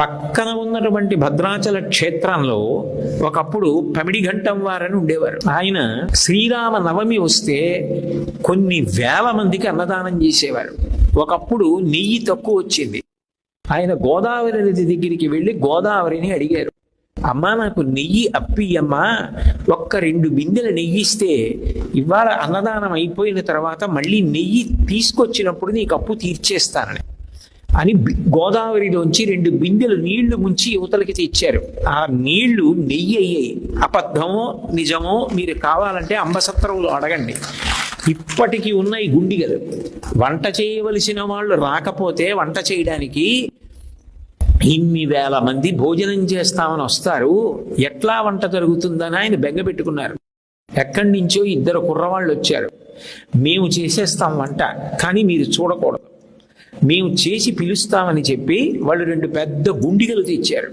పక్కన ఉన్నటువంటి భద్రాచల క్షేత్రంలో ఒకప్పుడు పమిడి ఘంటం వారని ఉండేవారు. ఆయన శ్రీరామ నవమి వస్తే కొన్ని వేల మందికి అన్నదానం చేసేవారు. ఒకప్పుడు నెయ్యి తక్కువ వచ్చింది. ఆయన గోదావరి నది దగ్గరికి వెళ్ళి గోదావరిని అడిగారు. అమ్మా నాకు నెయ్యి అప్పియమ్మా ఒక్క రెండు బిందెల నెయ్యి ఇస్తే ఇవాళ అన్నదానం అయిపోయిన తర్వాత మళ్ళీ నెయ్యి తీసుకొచ్చినప్పుడు నీకు అప్పు తీర్చేస్తానని. అని గోదావరిలోంచి రెండు బిందెలు నీళ్ళు ముంచి యువతలకి తెచ్చారు ఆ నీళ్ళు నెయ్యి అయ్యాయి అబద్ధమో నిజమో మీరు కావాలంటే అంబసత్రంలో అడగండి. ఇప్పటికీ ఉన్నాయి గుండిగలు. వంట చేయవలసిన వాళ్ళు రాకపోతే వంట చేయడానికి ఇన్ని వేల మంది భోజనం చేస్తామని వస్తారు. ఎట్లా వంట జరుగుతుందని ఆయన బెంగ పెట్టుకున్నారు. ఎక్కడి నుంచో ఇద్దరు కుర్రవాళ్ళు వచ్చారు. మేము చేసేస్తాం వంట కానీ మీరు చూడకూడదు. మేము చేసి పిలుస్తామని చెప్పి వాళ్ళు రెండు పెద్ద గుండిగలు తెచ్చారు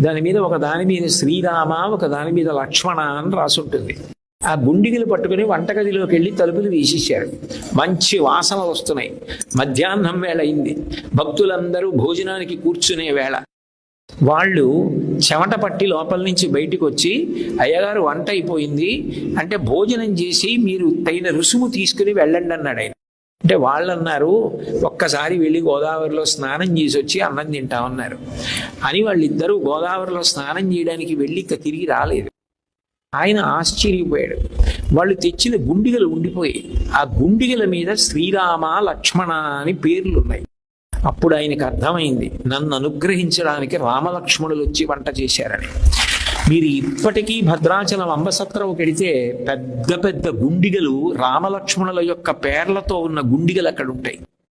దాని మీద ఒక దాని మీద శ్రీరామ ఒక దాని మీద లక్ష్మణ అని రాసుంటుంది. ఆ గుండిగలు పట్టుకుని వంటగదిలోకి వెళ్ళి తలుపులు వేసేసారు మంచి వాసన వస్తున్నాయి. మధ్యాహ్నం వేళ అయింది. భక్తులందరూ భోజనానికి కూర్చునే వేళ. వాళ్ళు చెమట పట్టి లోపల నుంచి బయటికి వచ్చి అయ్యగారు వంట అయిపోయింది. అంటే భోజనం చేసి మీరు తగిన రుసుము తీసుకుని వెళ్ళండి అన్నాడు ఆయన. అంటే వాళ్ళు అన్నారు ఒక్కసారి వెళ్ళి గోదావరిలో స్నానం చేసి వచ్చి అన్నం తింటామన్నారు అని వాళ్ళిద్దరూ గోదావరిలో స్నానం చేయడానికి వెళ్ళి ఇక తిరిగి రాలేదు. ఆయన ఆశ్చర్యపోయాడు. వాళ్ళు తెచ్చిన గుండిగలు ఉండిపోయి ఆ గుండిగల మీద శ్రీరామ లక్ష్మణ అని పేర్లు ఉన్నాయి అప్పుడు ఆయనకు అర్థమైంది నన్ను అనుగ్రహించడానికి రామలక్ష్మణులు వచ్చి వంట చేశారని మీరు ఇప్పటికీ భద్రాచలం అంబసత్రం వెడితే పెద్ద పెద్ద గుండిగలు రామలక్ష్మణుల యొక్క పేర్లతో ఉన్న గుండిగలు అక్కడ ఉంటాయి.